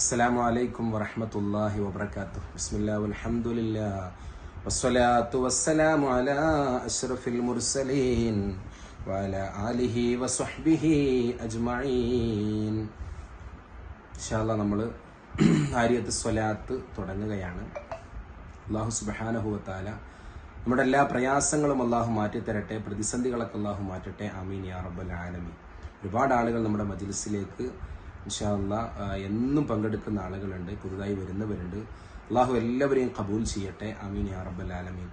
السلام عليكم ورحمة الله وبركاته بسم الله والحمد لله والصلاة والسلام على أشرف المرسلين وعلى آله وصحبه أجمعين ഇൻഷാല്ല നമ്മൾ ആര്യത്ത് സ്വലാത്ത് തുടങ്ങുകയാണ് അള്ളാഹു സുബാനഹുവത്താല നമ്മുടെ എല്ലാ പ്രയാസങ്ങളും അള്ളാഹു മാറ്റിത്തരട്ടെ പ്രതിസന്ധികളൊക്കെ അള്ളാഹു മാറ്റട്ടെ ആമീൻ യാ റബ്ബൽ ആലമീൻ ഒരുപാട് ആളുകൾ നമ്മുടെ മജിലിസിലേക്ക് ഇൻഷാല്ല എന്നും പങ്കെടുക്കുന്ന ആളുകളുണ്ട് പുതുതായി വരുന്നവരുണ്ട്. അള്ളാഹു എല്ലാവരെയും കബൂൽ ചെയ്യട്ടെ. അമീൻ യാ റബ്ബൽ ആലമീൻ.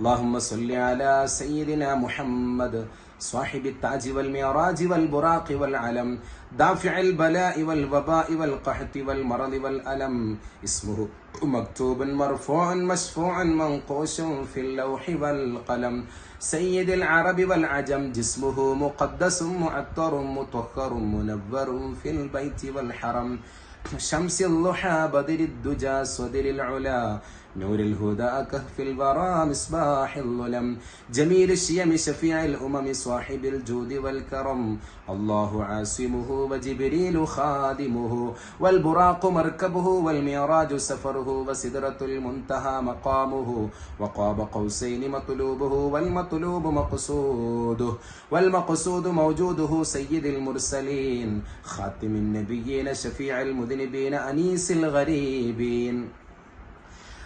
اللهم صل على سيدنا محمد صاحب التاج والمعراج والبراق والعلم دافع البلاء والوباء والقحط والمرض والألم. اسمه مكتوب مرفوع مشفوع منقوش في اللوح والقلم. سيد العرب والعجم جسمه مقدس معطر مطهر منور في البيت والحرم. شمس الضحى بدر الدجى صدر العلا. نور الهدى كهف الورى مصباح الظلم. جميل الشيم شفيع الأمم صاحب الجود والكرم. الله عاصمه وجبريل خادمه. والبراق مركبه والمعراج سفره وسدرة المنتهى مقامه. وقاب قوسين مطلوبه والمطلوب مقصوده. والمقصود موجوده سيد المرسلين. خاتم النبيين شفيع المذنبين أنيس الغريبين.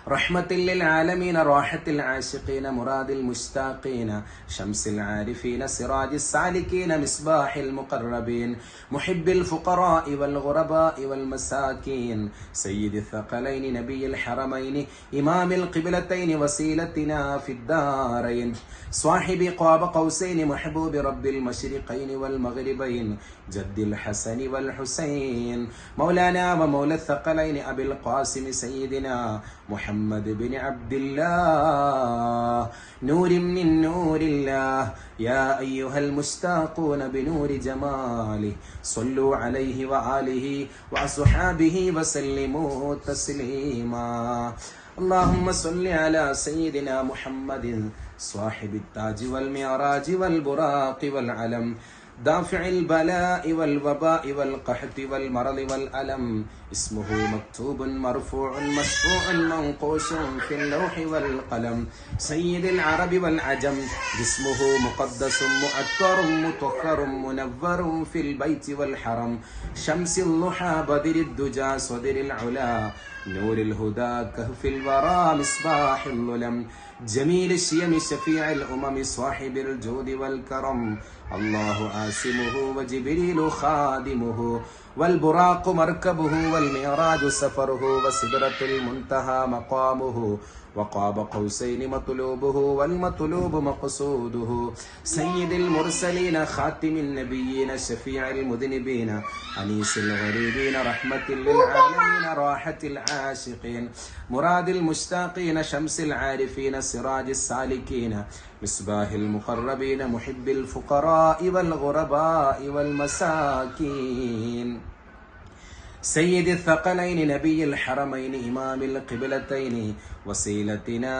رحمة للعالمين راحة العاشقين مراد المشتاقين شمس العارفين سراج السالكين مصباح المقربين محب الفقراء والغرباء والمساكين سيد الثقلين نبي الحرمين إمام القبلتين وسيلتنا في الدارين صاحب قاب قوسين محبوب رب المشرقين والمغربين جد الحسن والحسين مولانا ومولى الثقلين أبي القاسم سيدنا محمد بن عبد الله نور من نور الله يا أيها المشتاقون بنور جماله صلوا عليه وآله وأصحابه وسلموا تسليما اللهم صل على سيدنا محمد صاحب التاج والمعراج والبراق والعلم دافع البلاء والوباء والقحط والمرض والألم. اسمه مكتوب مرفوع مشفوع منقوش في اللوح والقلم. سيد العرب والعجم. جسمه مقدس مؤثر مطهر منور في البيت والحرم. شمس الضحى بدر الدجى صدر العلا. نور الهدى كهف الورى مصباح الظلم جميل الشيم شفيع الأمم صاحب الجود والكرم. الله آسمه وجبريل خادمه والبراق مركبه والمعراج سفره وسدرة المنتهى مقامه وقاب قوسين مطلوبه والمطلوب مقصوده سيد المرسلين خاتم النبيين شفيع المذنبين أنيس الغريبين رحمة للعالمين راحة العاشقين مراد المشتاقين شمس العارفين سراج السالكين مصباح المقربين محب الفقراء والغرباء والمساكين. سيد الثقلين نبي الحرمين إمام القبلتين وسيلتنا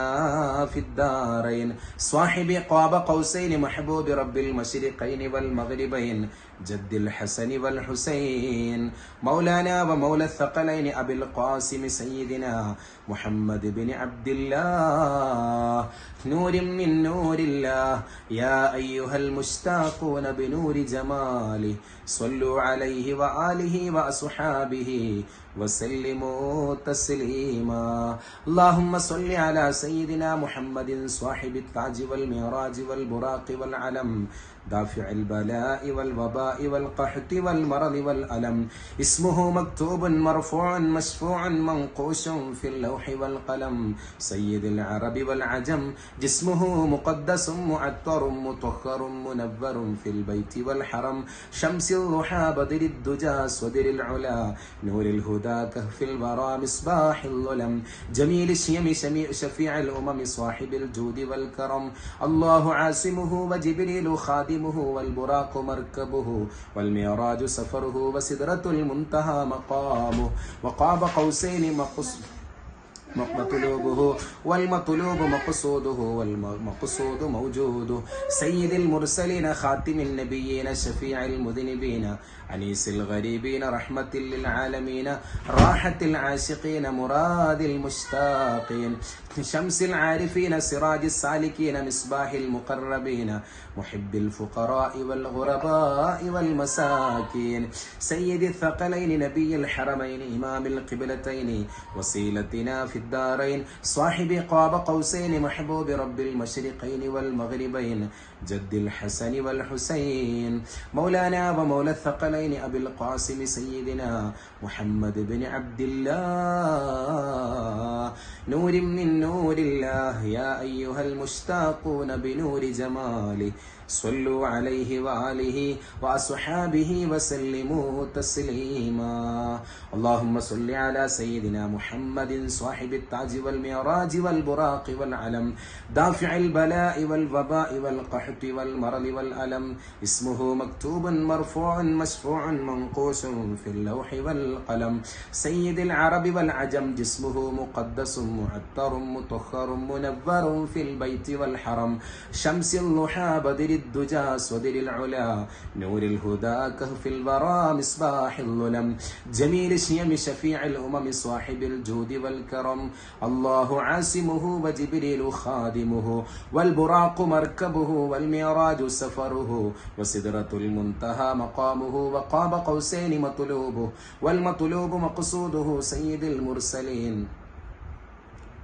في الدارين. صاحب قاب قوسين محبوب رب المشرقين والمغربين. جد الحسن والحسين مولانا ومولى الثقلين أبي القاسم سيدنا محمد بن عبد الله. نور من نور الله يا أيها المشتاقون بنور جماله صلوا عليه وآله وأصحابه وسلموا تسليما. اللهم صل على سيدنا محمد صاحب التاج والمعراج والبراق والعلم دافع البلاء والوباء والقحط والمرض والألم. اسمه مكتوب مرفوع مشفوع منقوش في اللوح والقلم. سيد العرب والعجم. جسمه مقدس معطر مطهر منور في البيت والحرم. شمس الضحى بدر الدجى صدر العلا. نور الهدى كهف الورى مصباح الظلم جميل الشيم شفيع الأمم صاحب الجود والكرم. الله عاصمه وجبريل خادم خادمه والبراق مركبه والمعراج سفره وسدرة المنتهى مقامه. وقاب قوسين مقص مطلوبه والمطلوب مقصوده والمقصود موجوده. سيد المرسلين خاتم النبيين شفيع المذنبين. أنيس الغريبين رحمة للعالمين راحة العاشقين مراد المشتاقين شمس العارفين سراج السالكين مصباح المقربين محب الفقراء والغرباء والمساكين سيد الثقلين نبي الحرمين إمام القبلتين وسيلتنا في الدارين صاحب قاب قوسين محبوب رب المشرقين والمغربين جد الحسن والحسين. مولانا ومولى الثقلين أبي القاسم سيدنا محمد بن عبد الله. نور من نور الله يا أيها المشتاقون بنور جماله. صلوا عليه وآله وأصحابه وسلموا تسليما. اللهم صل على سيدنا محمد صاحب التاج والمعراج والبراق والعلم دافع البلاء والوباء والقحط والمرض والألم. اسمه مكتوب مرفوع مشفوع منقوش في اللوح والقلم. سيد العرب والعجم جسمه مقدس معطر مطهر منور في البيت والحرم. شمس الضحى بدر الدجى صدر العلا نور الهدى كهف الورى مصباح الظلم. جميل الشيم شفيع الأمم صاحب الجود والكرم. الله عاصمه وجبريل خادمه والبراق مركبه والمعراج سفره. وسدرة المنتهى مقامه وقاب قوسين مطلوبه. والمطلوب مقصوده سيد المرسلين.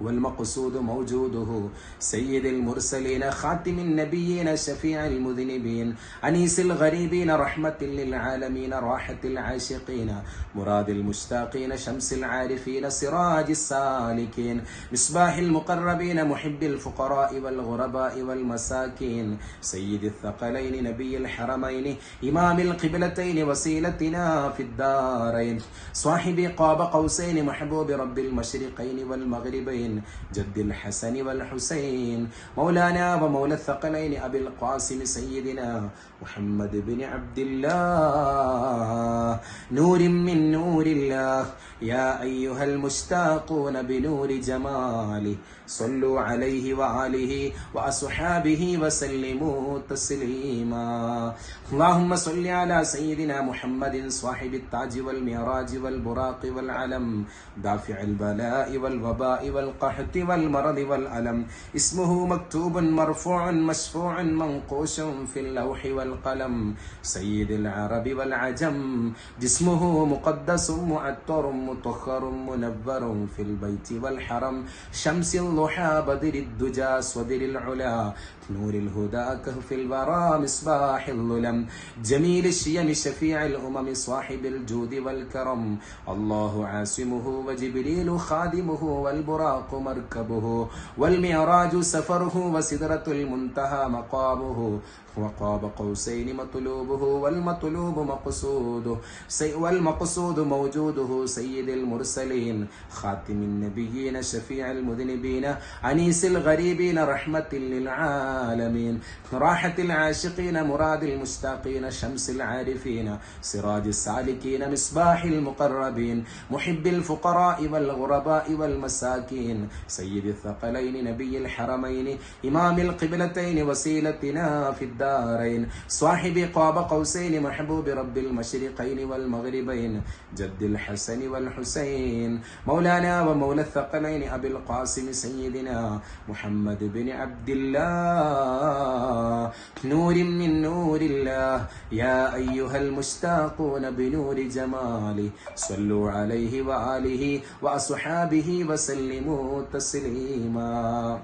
والمقصود موجوده. سيد المرسلين خاتم النبيين شفيع المذنبين أنيس الغريبين رحمة للعالمين راحة العاشقين مراد المشتاقين شمس العارفين سراج السالكين مصباح المقربين محب الفقراء والغرباء والمساكين سيد الثقلين نبي الحرمين إمام القبلتين وسيلتنا في الدارين صاحب قاب قوسين محبوب رب المشرقين والمغربين جد الحسن والحسين مولانا ومولى الثقلين أبي القاسم سيدنا محمد بن عبد الله نور من نور الله يا أيها المشتاقون بنور جماله صلوا عليه وآله وأصحابه وسلموا تسليما. اللهم صل على سيدنا محمد صاحب التاج والمعراج والبراق والعلم دافع البلاء والوباء والقحط والمرض والألم. اسمه مكتوب مرفوع مشفوع منقوش في اللوح والقلم. سيد العرب والعجم جسمه مقدس معطر مطهر منور في البيت والحرم. شمس الضحى بدر الدجى صدر العلا. نور الهدى كهف الورى مصباح الظلم. جميل الشيم شفيع الأمم صاحب الجود والكرم. الله عاصمه وجبريل خادمه والبراق مركبه. والمعراج سفره وسدرة المنتهى مقامه. وقاب قوسين مطلوبه والمطلوب مقصوده. سي والمقصود موجوده سيد المرسلين خاتم النبيين شفيع المذنبين أنيس الغريبين رحمة للعالمين راحة العاشقين مراد المشتاقين شمس العارفين سراج السالكين مصباح المقربين محب الفقراء والغرباء والمساكين سيد الثقلين نبي الحرمين إمام القبلتين وسيلتنا في الدار الدارين صاحب قاب قوسين محبوب رب المشرقين والمغربين جد الحسن والحسين مولانا ومولى الثقلين أبي القاسم سيدنا محمد بن عبد الله نور من نور الله يا أيها المشتاقون بنور جماله صلوا عليه وآله وأصحابه وسلموا تسليما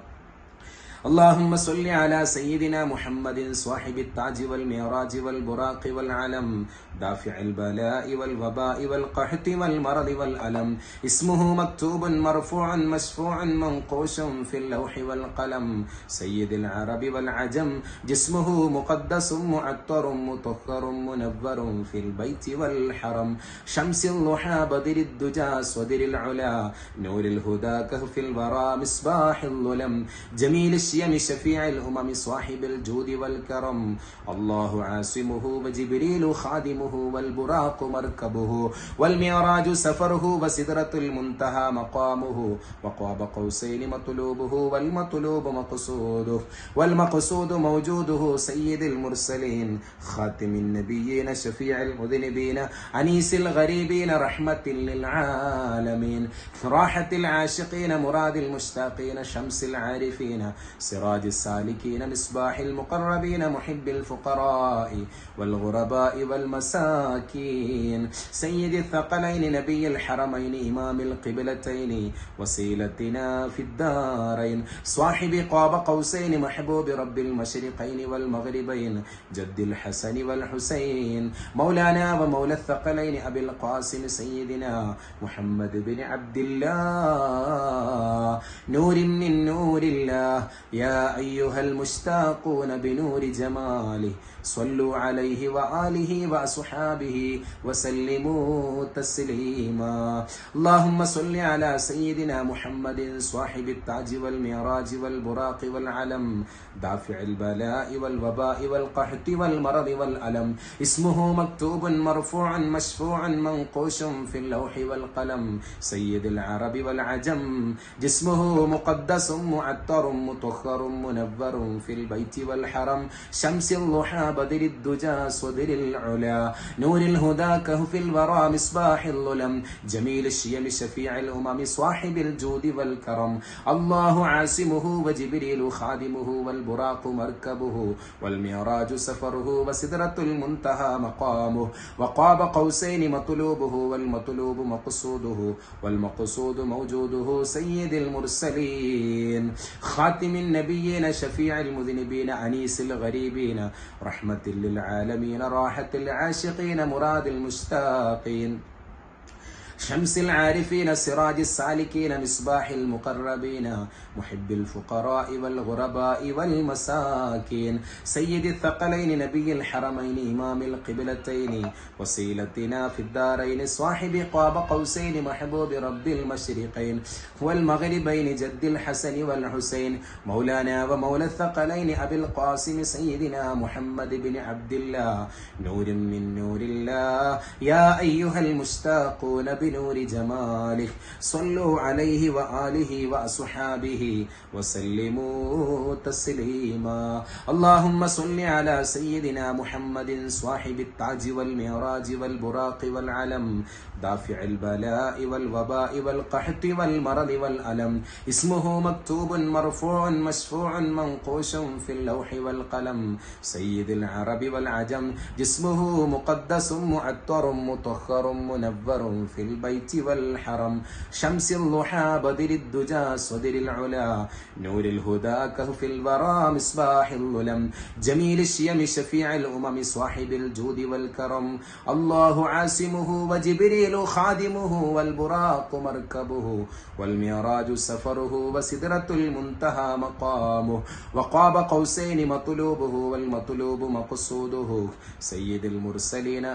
اللهم صل على سيدنا محمد صاحب التاج والمعراج والبراق والعلم دافع البلاء والوباء والقحط والمرض والألم. اسمه مكتوب مرفوع مشفوع منقوش في اللوح والقلم. سيد العرب والعجم جسمه مقدس معطر مطهر منور في البيت والحرم. شمس الضحى بدر الدجى صدر العلا. نور الهدى كهف الورى مصباح الظلم. جميل الش الشيم شفيع الأمم صاحب الجود والكرم. الله عاصمه وجبريل خادمه والبراق مركبه. والمعراج سفره وسدرة المنتهى مقامه. وقاب قوسين مطلوبه والمطلوب مقصوده. والمقصود موجوده سيد المرسلين. خاتم النبيين شفيع المذنبين أنيس الغريبين رحمة للعالمين. راحة العاشقين مراد المشتاقين شمس العارفين. سراج السالكين مصباح المقربين محب الفقراء والغرباء والمساكين. سيد الثقلين نبي الحرمين إمام القبلتين وسيلتنا في الدارين. صاحب قاب قوسين محبوب رب المشرقين والمغربين جد الحسن والحسين. مولانا ومولى الثقلين أبي القاسم سيدنا محمد بن عبد الله. نور من نور الله يا أيها المشتاقون بنور جماله صلوا عليه وآله وأصحابه وسلموا تسليما. اللهم صل على سيدنا محمد صاحب التاج والمعراج والبراق والعلم دافع البلاء والوباء والقحط والمرض والألم. اسمه مكتوب مرفوع مشفوع منقوش في اللوح والقلم. سيد العرب والعجم جسمه مقدس معطر مطهر منور في البيت والحرم. شمس الضحى بدر الدجى صدر العلا. نور الهدى كهف الورى مصباح الظلم. جميل الشيم شفيع الأمم صاحب الجود والكرم. الله عاصمه وجبريل خادمه والبراق مركبه. والمعراج سفره وسدرة المنتهى مقامه. وقاب قوسين مطلوبه والمطلوب مقصوده. والمقصود موجوده سيد المرسلين. خاتم النبيين شفيع المذنبين أنيس الغريبين. رحمة للعالمين راحة العاشقين مراد المشتاقين شمس العارفين سراج السالكين مصباح المقربين محب الفقراء والغرباء والمساكين سيد الثقلين نبي الحرمين إمام القبلتين وسيلتنا في الدارين صاحب قاب قوسين محبوب رب المشرقين والمغربين جد الحسن والحسين مولانا ومولى الثقلين أبي القاسم سيدنا محمد بن عبد الله نور من نور الله يا أيها المشتاقون بنور جماله صلوا عليه وآله وأصحابه وسلموا تسليما اللهم صل على سيدنا محمد صاحب التاج والمعراج والبراق والعلم دافع البلاء والوباء والقحط والمرض والألم. اسمه مكتوب مرفوع مشفوع منقوش في اللوح والقلم. سيد العرب والعجم. جسمه مقدس معطر مطهر منور في البيت والحرم. شمس الضحى بدر الدجى صدر العلا. نور الهدى كهف الورى مصباح الظلم جميل الشيم شفيع الأمم صاحب الجود والكرم. الله عاصمه وجبريل خادمه والبراق مركبه والمعراج سفره وسدرة المنتهى مقامه وقاب قوسين مطلوبه والمطلوب مقصوده سيد المرسلين.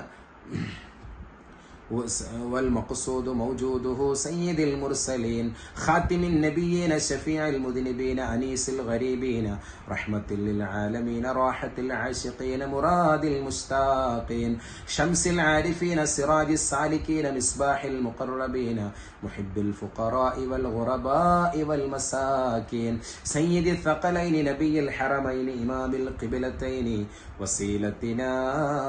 والمقصود موجوده سيد المرسلين خاتم النبيين شفيع المذنبين أنيس الغريبين رحمة للعالمين راحة العاشقين مراد المشتاقين شمس العارفين سراج السالكين مصباح المقربين محب الفقراء والغرباء والمساكين سيد الثقلين نبي الحرمين إمام القبلتين وسيلتنا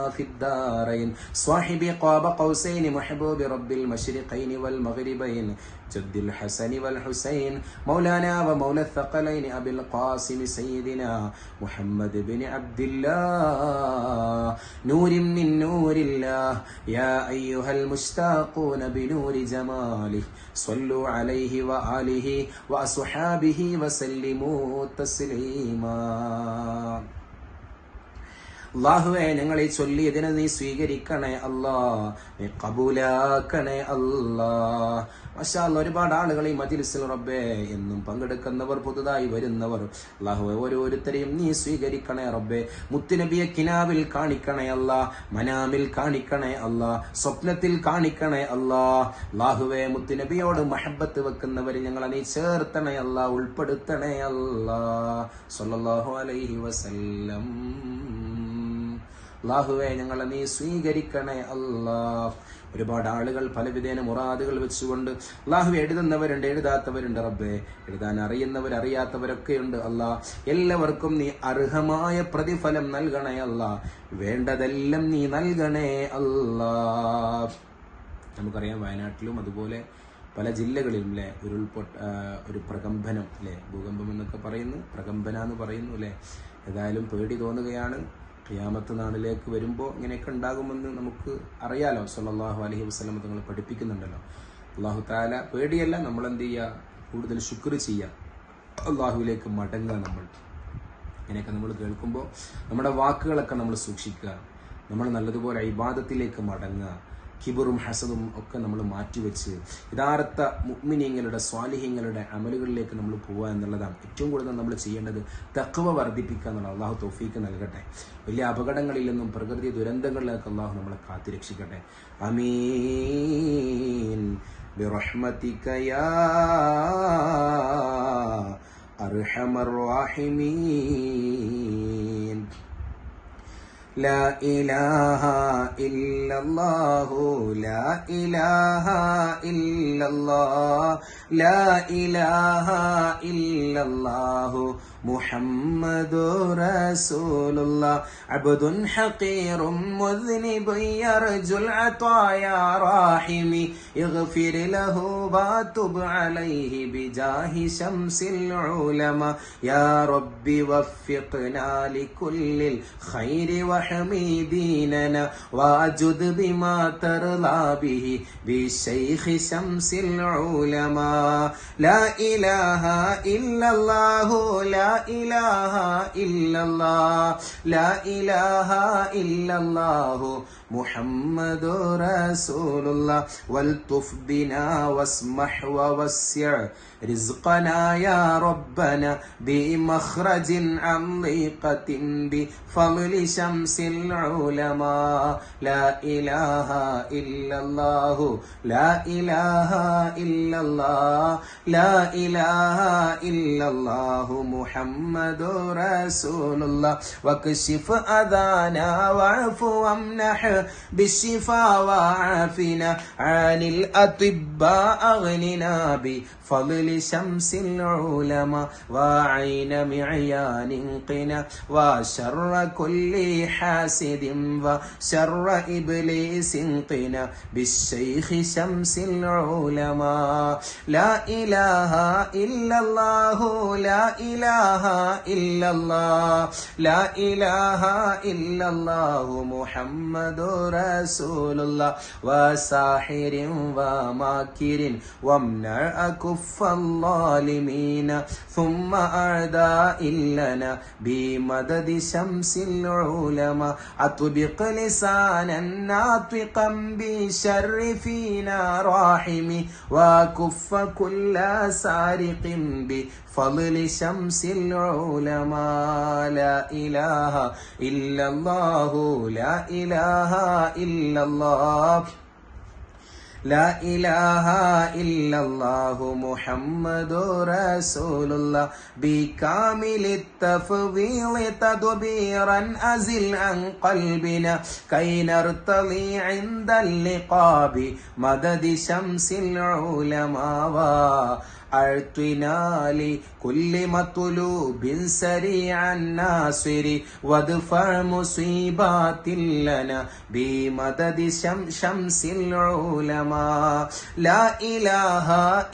في الدارين صاحب قاب قوسين محبوب رب المشرقين والمغربين جد الحسن والحسين مولانا ومولى الثقلين أبي القاسم سيدنا محمد بن عبد الله. نور من نور الله يا أيها المشتاقون بنور جماله صلوا عليه وآله وأصحابه وسلموا تسليما. അള്ളാഹുവെ ഞങ്ങൾ ഈ ചൊല്ലിയതിനെ നീ സ്വീകരിക്കണേ അല്ലാ. നീ കബൂലാക്കണേ അല്ലാ. മശാല ഒരുപാട് ആളുകൾ ഈ മജിലിസിൽ റബ്ബേ എന്നും പങ്കെടുക്കുന്നവർ പുതുതായി വരുന്നവർ. അള്ളാഹുവെ ഓരോരുത്തരെയും നീ സ്വീകരിക്കണേ റബ്ബേ. മുത്തുനബിയെ കിനാവിൽ കാണിക്കണേ അല്ല മനാമിൽ കാണിക്കണേ അല്ല സ്വപ്നത്തിൽ കാണിക്കണേ അല്ല. അള്ളാഹുവെ മുത്തുനബിയോട് മഹബത്ത് വെക്കുന്നവർ ഞങ്ങളെ നീ ചേർത്തണേ അല്ല ഉൾപ്പെടുത്തണേ അല്ല. സല്ലല്ലാഹു അലൈഹി വസല്ലം. അള്ളാഹുവെ ഞങ്ങളെ നീ സ്വീകരിക്കണേ അല്ലാ ഒരുപാട് ആളുകൾ പലവിധേന മുറാദുകൾ വെച്ചുകൊണ്ട് അള്ളാഹു എഴുതുന്നവരുണ്ട് എഴുതാത്തവരുണ്ട് റബ്ബെ. എഴുതാൻ അറിയുന്നവർ അറിയാത്തവരൊക്കെയുണ്ട് അല്ലാ എല്ലാവർക്കും നീ അർഹമായ പ്രതിഫലം നൽകണേ അല്ലാ വേണ്ടതെല്ലാം നീ നൽകണേ അല്ലാ നമുക്കറിയാം വയനാട്ടിലും അതുപോലെ പല ജില്ലകളിലും അല്ലെ ഉരുൾപൊട്ട ഒരു പ്രകമ്പനം അല്ലെ ഭൂകമ്പം എന്നൊക്കെ പറയുന്നു പ്രകമ്പന എന്ന് പറയുന്നു അല്ലെ ഏതായാലും പേടി തോന്നുകയാണ്. ഖിയാമത്ത് നാളിലേക്ക് വരുമ്പോൾ ഇങ്ങനെയൊക്കെ ഉണ്ടാകുമെന്ന് നമുക്ക് അറിയാലോ. സല്ലല്ലാഹു അലൈഹി വസല്ലം തങ്ങൾ പഠിപ്പിക്കുന്നുണ്ടല്ലോ. അള്ളാഹു താല പേടിയല്ല നമ്മൾ എന്ത് ചെയ്യുക കൂടുതൽ ശുക്ർ ചെയ്യുക അള്ളാഹുവിലേക്ക് മടങ്ങുക നമ്മൾ. ഇങ്ങനെയൊക്കെ നമ്മൾ കേൾക്കുമ്പോൾ നമ്മുടെ വാക്കുകളൊക്കെ നമ്മൾ സൂക്ഷിക്കുക. നമ്മൾ നല്ലതുപോലെ ഇബാദത്തിലേക്ക് മടങ്ങുക. കിബറും ഹസദും ഒക്കെ നമ്മൾ മാറ്റിവെച്ച് യഥാർത്ഥ മുഗ്മിനിയങ്ങളുടെ സ്വാലിഹ്യങ്ങളുടെ അമലുകളിലേക്ക് നമ്മൾ പോവുക എന്നുള്ളതാണ് ഏറ്റവും കൂടുതൽ നമ്മൾ ചെയ്യേണ്ടത് തക്കവ വർദ്ധിപ്പിക്കുക എന്നുള്ള അള്ളാഹു തൗഫീക്ക് നൽകട്ടെ വലിയ അപകടങ്ങളിൽ നിന്നും പ്രകൃതി ദുരന്തങ്ങളിലൊക്കെ അള്ളാഹു നമ്മളെ കാത്തിരക്ഷിക്കട്ടെ അമീൻ برحمتك يا أرحم الراحمين لا إله إلا الله لا إله إلا الله لا إله إلا الله محمد رسول الله عبد حقير مذنب يرجو العطايا راحمي اغفر له واتب عليه بجاه شمس العلماء يا رب وفقنا لكل الخير واحمي ديننا واجد بما ترضى به بالشيخ شمس العلماء لا إله إلا الله لا إله إلا الله لا إله إلا الله محمد رسول الله والطف بنا واسمح ووسع رزقنا يا ربنا بمخرج عن ضيقة بفضل شمس العلماء. لا إله إلا الله. لا إله إلا الله. لا إله إلا الله محمد رسول الله واكشف أذانا واعف وامنح بالشفاء وعافنا. عن الأطباء أغننا بفضل شمس العلماء وعين معيان قنا. وشر كل حاسد وشر إبليس قنا. بالشيخ شمس العلماء. لا إله إلا الله لا إله إلا الله. لا إله إلا الله محمد رسول الله وساحر وماكر وامنع أكف الظالمين ثم أعداء لنا بمدد شمس العلماء أطبق لسانا ناطقا بشر فينا راحمي وكف كل سارق بفضل شمس العلماء لا إله إلا الله لا إله إلا الله لا إله إلا الله محمد رسول الله بكامل التفضيل تدبيرا أزل عن قلبنا كي نرتضي عند اللقاء بمدد شمس العلماء أعطنا لكل مطلوب سريعا ناصر وادفع مصيبات لنا بمدد شم شمس العلماء العلماء لا إله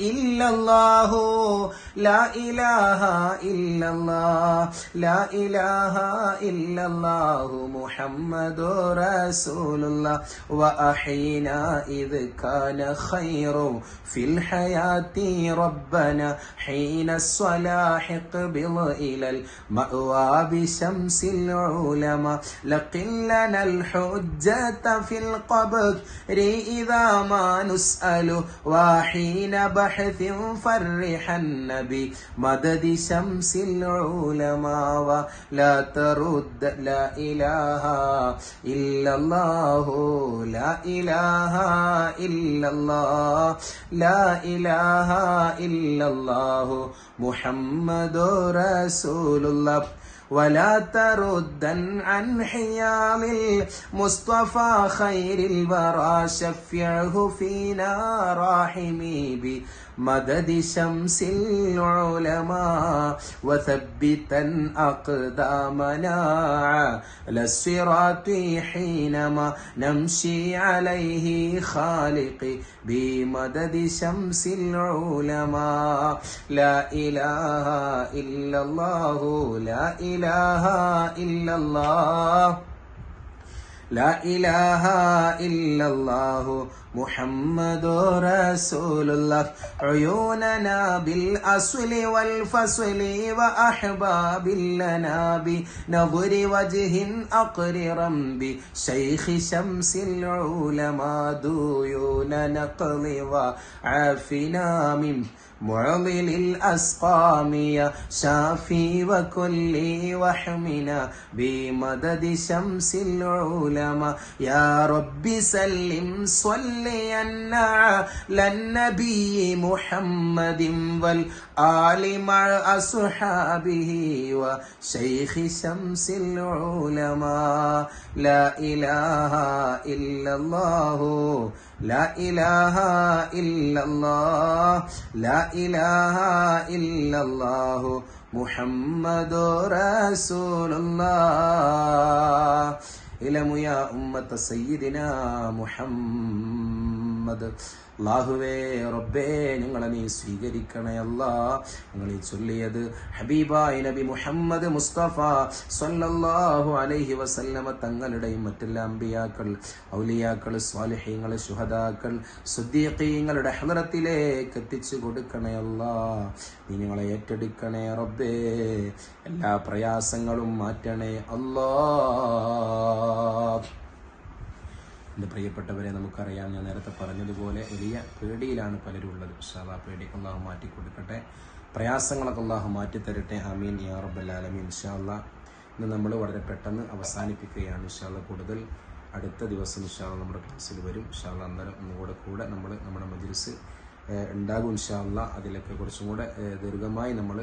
إلا الله. لا إله إلا الله. لا إله إلا الله محمد رسول الله وأحينا إذ كان خير في الحياة ربنا. حين الصلاح اقبض إلى المأوى بشمس العلماء. لقل لنا الحجة في القبر إذا ما نسأل وحين بحث فرح النبي مدد شمس العلماء ولا ترد لا إله إلا الله لا إله إلا الله لا إله إلا الله محمد رسول الله. ولا تردا عن حيال المصطفى خير الورى شفعه فينا راحمي بمدد شمس العلماء وثبتا أقدامنا على الصراط حينما نمشي عليه خالقي بمدد شمس العلماء لا إله إلا الله لا إله إلا الله ലാ ഇലാഹ ഇല്ലല്ലാഹു മുഹമ്മദു റസൂലുള്ളാഹ്. ഉയൂനനാ ബിൽ അസ്ലി വൽ ഫസ്ലി വ അഹ്ബാബില്ലനാ ബി നദരി വജ്ഹിൻ അഖ്രിറം ബി ശൈഖ് ശംസിൽ ഉലമാ ദൂയൂന നഖ്ലി വ ആഫിനാ معضل الأسقام يا شافي وكل وحمنا بمدد شمس العلماء. يا رب سلم صليا على النبي محمد والآل مع أصحابه وشيخ شمس العلماء. لا إله إلا الله لا إله إلا الله لا ഇലാഹ ഇല്ലല്ലാഹു മുഹമ്മദു റസൂലുള്ളാഹ്. ഇലമുയ ഉമ്മത്ത സയ്യിദിനാ മുഹമ്മദ്. അള്ളാഹുവേ റബ്ബേ ഞങ്ങളെ നീ സ്വീകരിക്കണേ അല്ലാ. ഞങ്ങൾ ഈ ചൊല്ലിയത് ഹബീബായി നബി മുഹമ്മദ് മുസ്തഫ സല്ലല്ലാഹു അലൈഹി വസല്ലമ തങ്ങളുടെയും മറ്റെല്ലാ അമ്പിയാക്കൾ ഔലിയാക്കൾ സ്വാലിഹ്യങ്ങൾ ശുഹദാക്കൾ സുദ്ദീഖീങ്ങളുടെ ഹലറത്തിലേക്ക് എത്തിച്ചു കൊടുക്കണേ അല്ലാ. നീ ഞങ്ങളെ ഏറ്റെടുക്കണേ റബ്ബേ. എല്ലാ പ്രയാസങ്ങളും മാറ്റണേ അല്ലാ. എന്റെ പ്രിയപ്പെട്ടവരെ നമുക്കറിയാം ഞാൻ നേരത്തെ പറഞ്ഞതുപോലെ വലിയ പേടിയിലാണ് പലരും ഉള്ളത് ഷാദാ പേടി അള്ളാഹു മാറ്റി കൊടുക്കട്ടെ പ്രയാസങ്ങളൊക്കെ മാറ്റി തരട്ടെ അമീൻ യാ റബ്ബല്ലാലമീൻ ഇൻഷാല്ല ഇന്ന് നമ്മൾ വളരെ പെട്ടെന്ന് അവസാനിപ്പിക്കുകയാണ് ഇൻഷാല്ല കൂടുതൽ. അടുത്ത ദിവസം ഇൻഷാല്ല നമ്മുടെ ക്ലാസ്സിൽ വരും. ഇൻഷാല്ല അന്നേരം ഒന്നുകൂടെ കൂടെ നമ്മൾ നമ്മുടെ മജിൽസ് ഉണ്ടാകും ഇൻഷാല്ല അതിലൊക്കെ കുറച്ചും കൂടെ ദീർഘമായി നമ്മൾ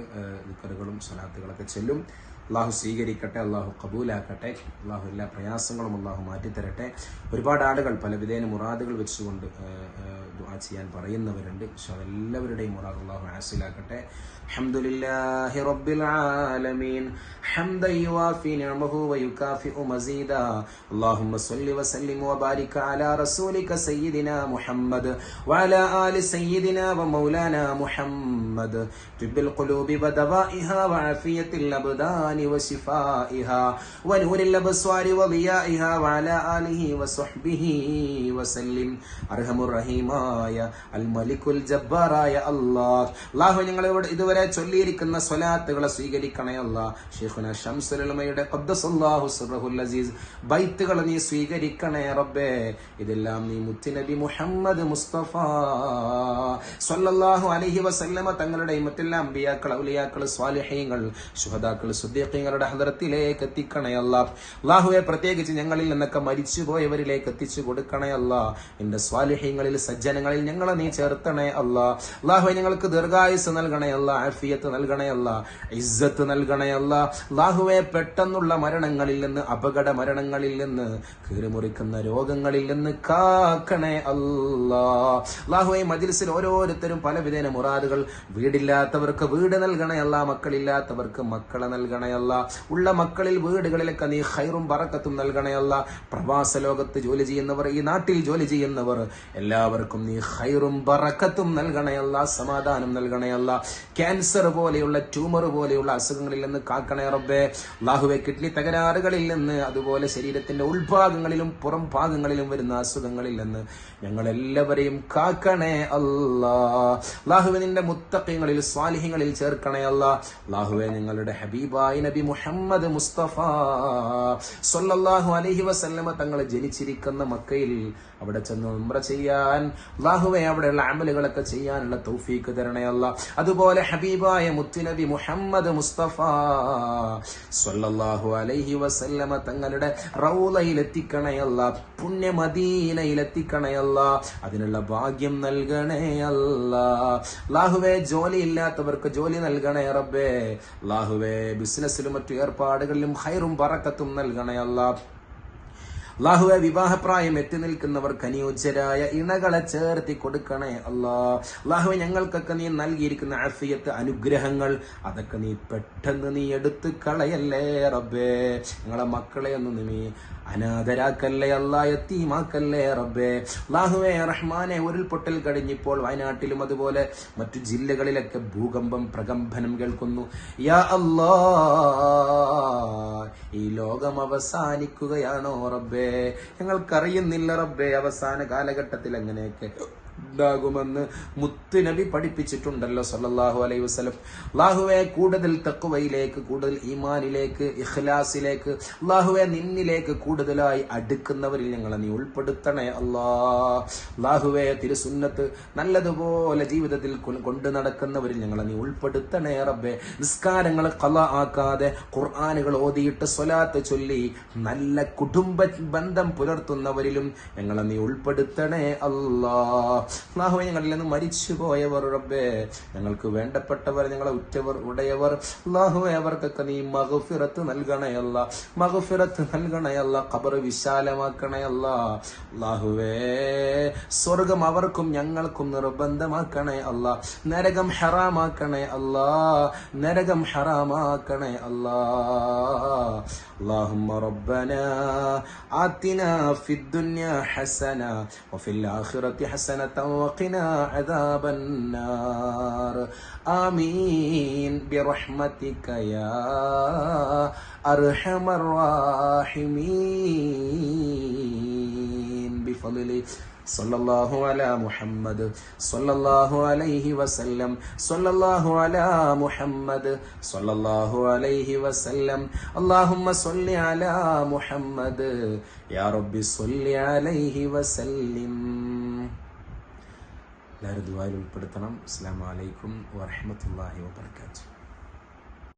ദിക്കറുകളും സ്വലാത്തുകളൊക്കെ ചെല്ലും. അള്ളാഹു സ്വീകരിക്കട്ടെ അള്ളാഹു കബൂലാക്കട്ടെ അള്ളാഹു എല്ലാ പ്രയാസങ്ങളും അള്ളാഹു മാറ്റിത്തരട്ടെ ഒരുപാട് ആളുകൾ പല വിധേന മുറാദുകൾ വെച്ചുകൊണ്ട് ഏഹ്, ഏഹ്, ദുആ ചെയ്യാൻ പറയുന്നവരുണ്ട് പക്ഷെ അതെല്ലാവരുടെയും മുറാദ് അള്ളാഹു ഹാസിലാക്കട്ടെ الحمد لله رب العالمين حمدا يوافي نعمه ويكافئ مزيدا اللهم صل وسلم وبارك على رسولك سيدنا محمد وعلى آل سيدنا ومولانا محمد طب القلوب ودوائها وعافية الأبدان الأبدان وشفائها ونور الأبصار وضيائها وعلى آله وصحبه وسلم. അർഹം റഹീമായ അൽ മലിക്കുൽ ജബ്ബാറായ അള്ളാഹ്. അള്ളാഹു ഞങ്ങളോട് ഇതുവരെ ചൊല്ലിയിരിക്കുന്ന സ്വലാത്തുകളെ സ്വീകരിക്കണേ അല്ലാഹ് അല്ലാ ഷെയ്ഖുന ഷംസുലമയുടെ ഖദ്ദസല്ലാഹു സുറഹുൽ അസീസ്. ബൈത്തുകൾ നീ സ്വീകരിക്കണേ റബ്ബേ. ഇതെല്ലാം നീ മുത്തി നബി മുഹമ്മദ് മുസ്തഫ. സല്ലല്ലാഹു അലൈഹി വസല്ലമ തങ്ങളുടെ മറ്റെല്ലാം അമ്പിയാക്കൾ ഔലിയാക്കൾ സ്വാലിഹ്യങ്ങൾ ശുഹദാക്കൾ സുദ്ദീഖ് സുദ്ദീഖീങ്ങളുടെ ഹദറത്തിലേക്ക് എത്തിക്കണേ അള്ളാഹുവെ പ്രത്യേകിച്ച് ഞങ്ങളിൽ നിന്നൊക്കെ മരിച്ചുപോയവരിലേക്ക് എത്തിച്ചു കൊടുക്കണേ അല്ലാഹ്. എന്റെ സ്വാലിഹീങ്ങളിൽ സജ്ജനങ്ങളിൽ ഞങ്ങളെ നീ ചേർത്തണേ അല്ല അള്ളാഹുവെ ഞങ്ങൾക്ക് ദീർഘായുസ് നൽകണേ അല്ലാഹ് ആഫിയത്ത് നൽകണേ അല്ലാഹ്. ഇസ്സത്ത് നൽകണേ അല്ലാഹ്. അള്ളാഹുവെ പെട്ടെന്നുള്ള മരണങ്ങളിൽ നിന്ന് അപകട മരണങ്ങളിൽ നിന്ന് കീറിമുറിക്കുന്ന രോഗങ്ങളിൽ നിന്ന് കാക്കണേ അല്ലാ അള്ളാഹുവെ മജിൽസിൽ ഓരോരുത്തരും പല വിധേന മുറാദുകൾ. വീടില്ലാത്തവർക്ക് വീട് നൽകണേ അല്ലാഹ്. മക്കളില്ലാത്തവർക്ക് മക്കളെ നൽകണേ അല്ല ഉള്ള മക്കളിൽ വീടുകളിലൊക്കെ നീ ഹൈറും പറക്കത്തും നൽകണയല്ല. പ്രവാസ ലോകത്ത് ജോലി ചെയ്യുന്നവർ ഈ നാട്ടിൽ ജോലി ചെയ്യുന്നവർ എല്ലാവർക്കും നീ ഹൈറും പറക്കത്തും നൽകണയല്ല സമാധാനം നൽകണയല്ല. ക്യാൻസർ പോലെയുള്ള ട്യൂമർ പോലെയുള്ള അസുഖങ്ങളിൽ നിന്ന് കാക്കണേ റബ്ബേ. ലാഹുവെ കിഡ്നി തകരാറുകളിൽ നിന്ന് അതുപോലെ ശരീരത്തിന്റെ ഉൾഭാഗങ്ങളിലും പുറം ഭാഗങ്ങളിലും വരുന്ന അസുഖങ്ങളിൽ നിന്ന് ഞങ്ങളെല്ലാവരെയും കാക്കണേ അല്ലാ. ലാഹുവിനിന്റെ നിന്റെ മുത്തക്കങ്ങളിൽ സ്വാലിഹ്യങ്ങളിൽ ചേർക്കണേ അല്ല. ലാഹുവെ നിങ്ങളുടെ ഹബീബായ നബി മുഹമ്മദ് മുസ്തഫ. സൊല്ലാഹു അലഹി വസല്ലമ തങ്ങൾ ജനിച്ചിരിക്കുന്ന മക്കയിൽ അവിടെ ചെന്ന് ഉംറ ചെയ്യാൻ അള്ളാഹുവെ അവിടെയുള്ള അമലുകളൊക്കെ ചെയ്യാനുള്ള തൗഫീക്ക് തരണേ അതുപോലെ ഹബീബായ മുത്തുനബി മുഹമ്മദ് മുസ്തഫ സൊല്ലാഹു അലഹി വസല്ലമ തങ്ങളുടെ റൗലയിൽ എത്തിക്കണേ അല്ല പുണ്യ മദീനയിൽ എത്തിക്കണേ അല്ല അതിനുള്ള ഭാഗ്യം നൽകണേ അല്ല. അള്ളാഹുവെ ജോലി ഇല്ലാത്തവർക്ക് ജോലി നൽകണേ റബ്ബേ. അള്ളാഹുവെ ബിസിനസ്സിലും മറ്റു ഏർപ്പാടുകളിലും ഹൈറും പറക്കത്തും നൽകണയല്ല അള്ളാഹുവെ വിവാഹപ്രായം എത്തി നിൽക്കുന്നവർക്ക് അനുയോജ്യരായ ഇണകളെ ചേർത്തി കൊടുക്കണേ അല്ലാ. അള്ളാഹുവെ ഞങ്ങൾക്കൊക്കെ നീ നൽകിയിരിക്കുന്ന അഫിയത്ത് അനുഗ്രഹങ്ങൾ അതൊക്കെ നീ പെട്ടെന്ന് നീ എടുത്തു കളയല്ലേ റബ്ബേ. ഞങ്ങളെ മക്കളെ ഒന്ന് നീ അനാഥരാക്കല്ലേ അല്ല എത്തീമാക്കല്ലേ റബ്ബേ. അള്ളാഹുവേ റഹ്മാനെ ഉരുൾപൊട്ടൽ കഴിഞ്ഞിപ്പോൾ വയനാട്ടിലും അതുപോലെ മറ്റു ജില്ലകളിലൊക്കെ ഭൂകമ്പം പ്രകമ്പനം കേൾക്കുന്നു. യാ അല്ലാ ഈ ലോകം അവസാനിക്കുകയാണോ റബ്ബേ? ഞങ്ങൾക്കറിയുന്നില്ല റബ്ബേ അവസാന കാലഘട്ടത്തിൽ എങ്ങനെയൊക്കെ ഉണ്ടാകുമെന്ന് മുത്തുനബി പഠിപ്പിച്ചിട്ടുണ്ടല്ലോ സല്ലാഹു അലൈഹി വസ്ലം അള്ളാഹുവെ കൂടുതൽ തക്കുവയിലേക്ക് കൂടുതൽ ഈമാനിലേക്ക് ഇഖ്ലാസിലേക്ക് അള്ളാഹുവെ നിന്നിലേക്ക് കൂടുതലായി അടുക്കുന്നവരിൽ ഞങ്ങളെ നീ ഉൾപ്പെടുത്തണേ അള്ളാ അള്ളാഹുവെ തിരുസുന്നത്ത് നല്ലതുപോലെ ജീവിതത്തിൽ കൊണ്ട് നടക്കുന്നവരിൽ ഞങ്ങളെ നീ ഉൾപ്പെടുത്തണേ റബ്ബെ. നിസ്കാരങ്ങൾ കല ആക്കാതെ ഖുർആാനുകൾ ഓതിയിട്ട് സ്വലാത്ത് ചൊല്ലി നല്ല കുടുംബ ബന്ധം പുലർത്തുന്നവരിലും ഞങ്ങളെ നീ ഉൾപ്പെടുത്തണേ അല്ലാ. അള്ളാഹുവെ ഞങ്ങളിൽ നിന്ന് മരിച്ചു പോയവർ റബ്ബേ ഞങ്ങൾക്ക് വേണ്ടപ്പെട്ടവർ ഞങ്ങളെ ഉറ്റവർ ഉടയവർ അള്ളാഹുവെ അവർക്കൊക്കെ നീ മഹഫിറത്ത് നൽകണയല്ല മഹഫിറത്ത് നൽകണയല്ല ഖബർ വിശാലമാക്കണയല്ല അള്ളാഹുവേ സ്വർഗം അവർക്കും ഞങ്ങൾക്കും നിർബന്ധമാക്കണേ അല്ല നരകം ഹറാമാക്കണേ അല്ലാ നരകം ഹറാമാക്കണേ അല്ലാ اللهم ربنا آتنا في الدنيا حسنة وفي الآخرة حسنة وقنا عذاب النار. آمين. برحمتك يا أرحم الراحمين. بفضل صلى الله على محمد. صلى الله عليه وسلم. صلى الله على محمد. صلى الله عليه وسلم. اللهم صل على محمد. يا رب صل عليه وسلم. എല്ലാവരും ദുബായിൽ ഉൾപ്പെടുത്തണം അസ്സാം വലൈക്കും വാഹമത്തല്ലാഹി വാബർക്കാത്തു